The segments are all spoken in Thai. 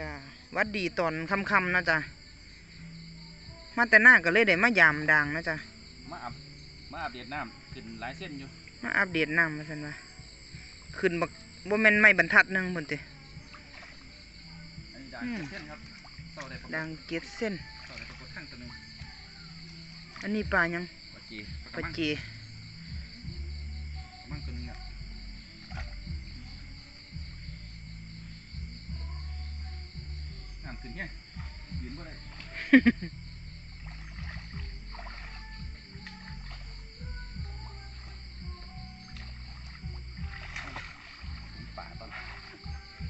จ้าหวัดดีตอนค่ำๆนะจ๊ะมาแต่หน้าก็เลยได้มายามดังนะจ๊ะมาอับมาอัปเดตน้ำขึ้นหลายเส้นอยู่มาอัปเดตน้ำมาสันว่าขึ้นบักบ่แม่นไม่บรรทัดหนึงพุ่นติอันนี้ด่างอืมเส้นครับเต่าได้ปรากฏดังเกียดเส้นเต่าได้ปรากฏข้างตัวหนึงอันนี้ปลายังปลาจีปลาเจ น้ำขึ้นเนี่ยยืนบ่ได้ป่าตอน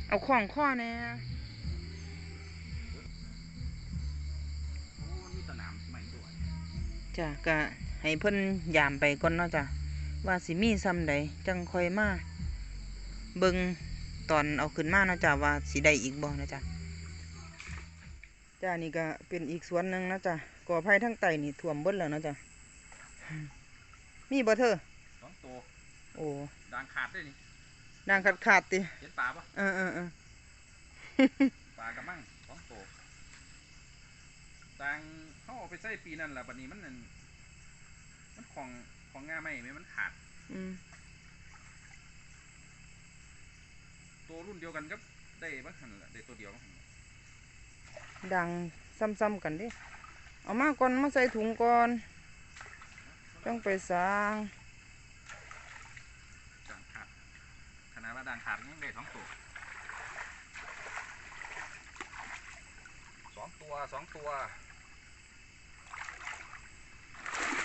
เอาของข้อแน่โอ้มีสนามใหม่ด้วยจ้ะก็ให้เพิ่นยามไปก่อนเนาะจ้ะว่าสิมีซ้ำใดจังค่อยมาเบิ่งตอนเอาขึ้นมาเนาะจ้ะว่าสิได้อีกบ่นะจ้ะ จ้านี่ก็เป็นอีกสวนหนึ่งนะจ้ะก่อไผ่ทั้งไตนี่ท่วมเบิดแล้วเนาะจ้ะมีบ่เธอสองตัวโอ้ด่างขาดด้วยนี่ดังขาดขาดๆติเห็นป่าปะเออเออเออปลากระมังสองตัวต่างเขาเอาไปใส่ปีนั่นแหละบัดนี้มันนั่นมันของของงาไม่ไหมมันขาดอืมตัวรุ่นเดียวกันก็ได้บ้างหันละได้ตัวเดียวบ้างหั่นล่ะ ดังซ้ำๆกันเดิเอามาก่อนมาใส่ถุงก่อนต้องไปสร้างด่างขาดขนาดว่าด่างขาดยังได้สองตัวสองตัวสองตัว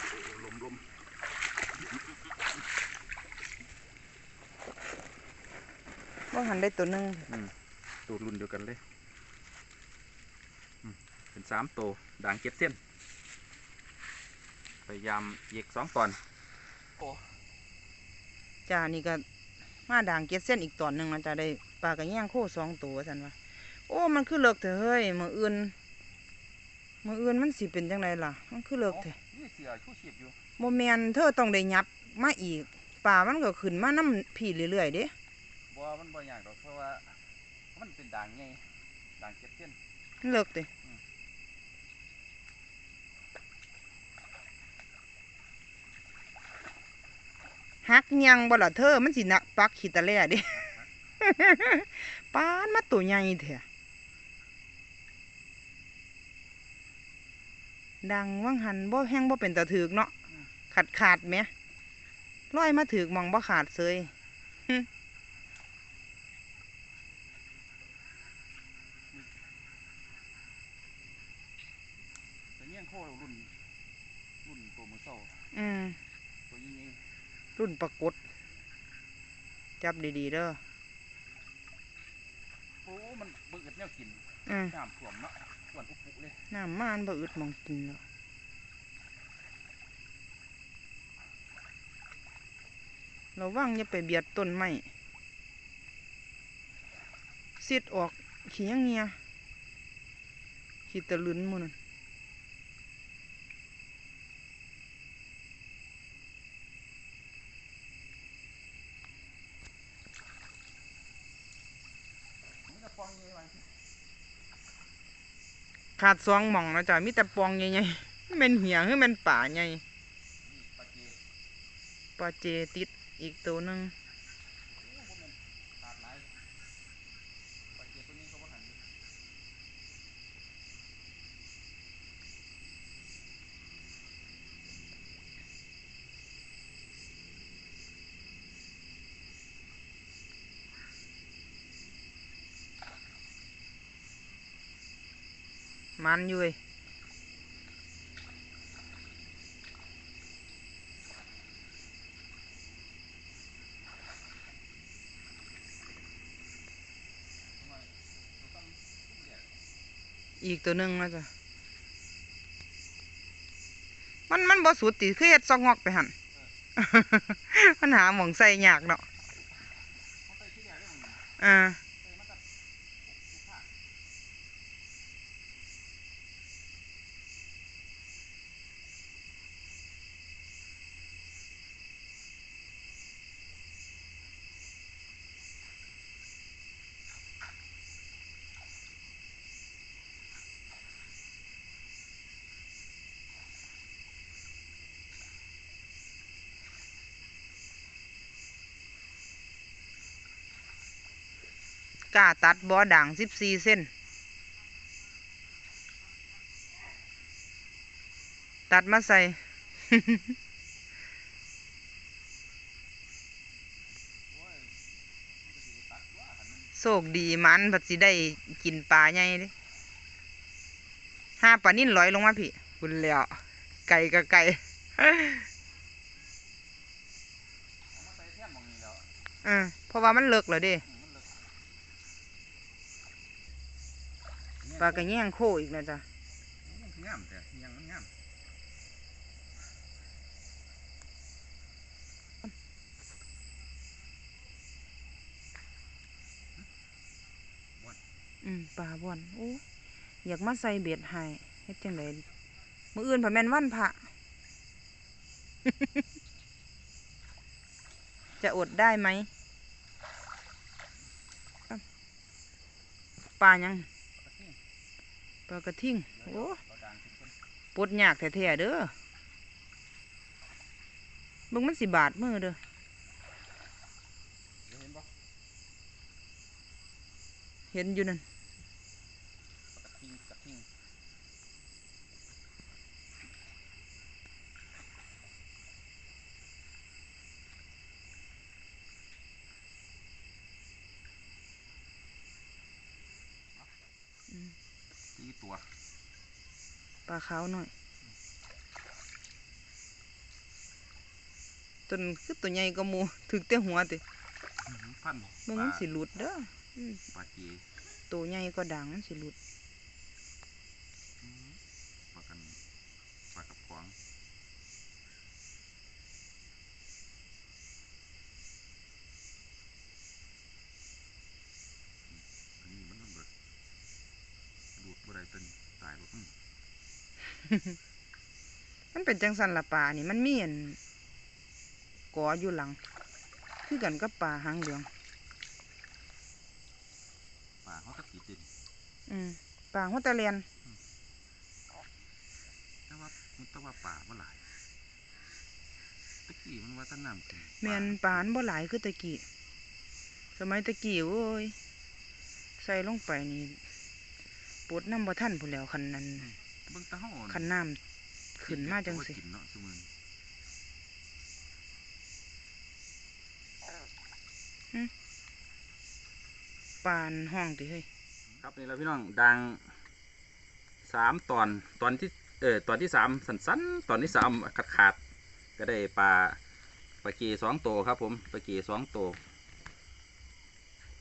โอ้ลมลมว่าหันได้ตัวหนึงตัวรุ่นเดียวกันเลยอืมเป็น สามตัวด่างเก็บเส้นพยายามเหยียกสองตอนจ้านี่ก็มาด่างเก็ดเส้นอีกตอนหนึ่งนะจ้าได้ปลากระแยงโคสองตัวสันว่าโอ้มันคือเลิกเถอะเฮ้ยมืออื่นมืออื่นมันสิเป็นจังไดล่ะ มันคือเลิกเถอะนี่เสียชูชีพอยู่โมเมนเธอต้องได้ยับมาอีกป่ามันก็ขึ้นมาน้ำพี่เรื่อยๆเด้บ่มันบ่อยากดอกเพราะว่ามันเป็นด่างไงด่างเก็บเส้นมันเลิกเด้อืม ฮักยังบ่ล่ะเธอ มันสิหนักปักขีตะแล่เด้ปานมาตัวใหญ่แท้ดังว่างหันบ่แห้งบ่เป็นตะถือกเนาะขาดขาดๆแหมร้อยมาถือกหมองบ่ขาดเซยแต่เนี่ยงโครุ่นรุ่นตัวมือเศร้าอืมตัวยิ่งยิ่ง รุ่นปรากฏจับดีๆเด้อโอ้ มันเบิดแนวกินอืมน้ำท่วมเนาะท่วมอุปุเลยน้ำมันบ่อึดหมองกินแล้วระวังอย่าไปเบียดต้นไม้ซิดออกขี้ยังเงียขี้ตะลึนหมูนั่นมันจะฟองยังไงวะ ขาดสองหม่องนะจ๊ะมีแต่ปองใหญ่ๆมันเป็นเหี่ยงคือมันป่าใหญ่ปลาเจติดอีกตัวนึง โอ้บ่แม่นขาดหลายปลาเจตัวนี้ก็บ่หันอยู่ มันอยู่เว้ยอีกตัวหนึ่งนะจ๊ะมันมันบ่สุดติคือเฮ็ดซอกงอกไปหันมันหาหม่องใส่ยากเนาะอ่า ใส่มาตัดลูกค้า ม กล้าตัดบ่อด่างสิบสี่เส้น ตัดมาใส่ โชคดีมันผัดสิได้กินปลาใหญ่เด้ห้าปลานิ่นลอยลงมาพี่คุณแล้วไก่กับไก่เอามาใส่แท่นหมอเพราะว่ามันเลิกแล้วเด้อืมมันเลิ ปลากระแยงโคอีกแล้วจ้ะโอ้มันงามแต่ยังมันงามอืมปลาบ่อนโอ้อยากมาใส่เบ็ดให้เฮ็ดจังไดมื้ออื่นพะแม่นวันพระจะอดได้ไหมอ้ำปลายัง ปลากระทิ่งโอ้ปลาด่างเป็นคนปลดยากแท้ๆเด้อบึงมันสิบาทมือเด้อเห็นปะเห็นอยู่นั่น ปลากระทิ่งกระทิ่งสี่ตัว ปลาขาวหน่อยต้นคือตัวใหญ่ก็มูถึกแต่หัวติอื้อหือพันเบิ่งมันสิหลุดเด้ออืมปลาเจีตัวใหญ่ก็ด่างมันสิหลุด อื้อปลากันปลากระป๋องอันนี้มันเบิดดูดบ่ได้ตัวนี้ตายรถอื้อ มันเป็นจังสันละปลานี่มันมีอันกออยู่หลัง คือกันกับปลาหางเหลืองปลาเขาก็ติดดินอืมปลาหัวตะเลียนแต่ว่ามันแต่ว่าป่ามันหลายตะกี้มันว่าแตะน้ำขึ้นแม่นปลาอันบ่หลายคือตะกี้สมัยตะกี้โว้ยใส่ลงไปนี่ปวดน้ำบ่ทันผู้นแหล้วคันนั้น เบิ่งแตะห้อคันน้ำขึ้นมาจังสิกินเนาะซุมื้อนี้ปานห้องติเฮ้ยครับนี่แหล้วพี่น้องดังสามตอนตอนที่เออตอนที่สามสั้นๆตอนที่สามขาดขาดๆก็ได้ปลาปลาเกสองตัวครับผมปลาเกสองตัว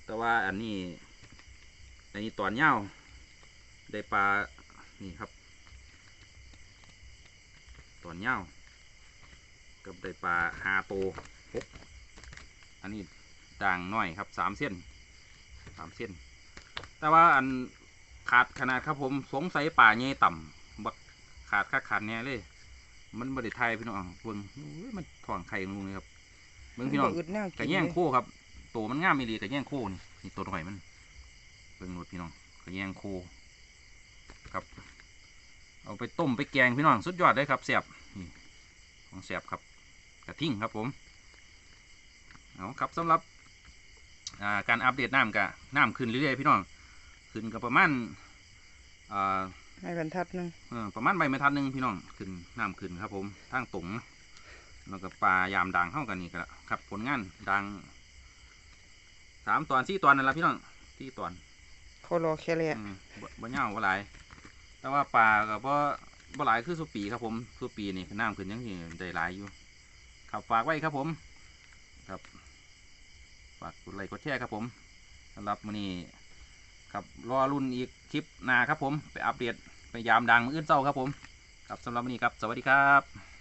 แต่ว่าอันนี้ อันนี้ตอนเย้าวได้ปลานี่ครับ ตอนเย้าวกับได้ปลาหาโตวหกอันนี้ด่างน้อยครับสามเส้นสามเส้น แต่ว่าอันขาดขนาดครับผมสงสัยป่าเงี้ยต่ำบักขาดค่าขาดเนี่ยเลย มันบริไทยพี่น้องเบิ่งโอ้ยมันถ่วงไข่งูเลยครับเบิ่งพี่น้องบ่อึดแนวกระกินแย่งเลยโค้ครับตัวมันง่ามไม่ดีกระแย่งโค้นี่นี่ตัวหน่อยมันเบิ่งหนดพี่น้องกระแย่งโคครับ เอาไปต้มไปแกงพี่น้องสุดยอดเลยครับเสียบนี่ของเสียบครับกระทิ่งครับผมเอาครับสำหรับอ่าการอัปเดตน้ำกับน้ำขึ้นเรื่อยๆพี่น้องขึ้นกับประมาณอ่าให้บรรทัดหนึงเออประมาณใบไม้ทัดหนึงพี่น้องขึ้นน้ำขึ้นครับผมทางตรงแล้วก็ปลายามดังเข้ากันนี่ก็แล้วครับผลงานดังสามตอนสี่ตอนนั่นแหละพี่น้องสี่ตอนเขารอแค่แลอืมบ่บ่เงาบ่หลาย แต่ว่าปลาก็บ่บ่หลายคือสุปีครับผมสุปีนี่น้ำขึ้นยังสิได้หลายอยู่ครับฝากไว้ครับผมครับฝากกดไลค์กดแชร์ครับผมสำหรับมื้อนี้ครับรอรุ่นอีกคลิปหน้าครับผมไปอัปเดตไปยามดังมื้ออื่นเช้าครับผมครับสำหรับวันนี้ครับ สวัสดีครับ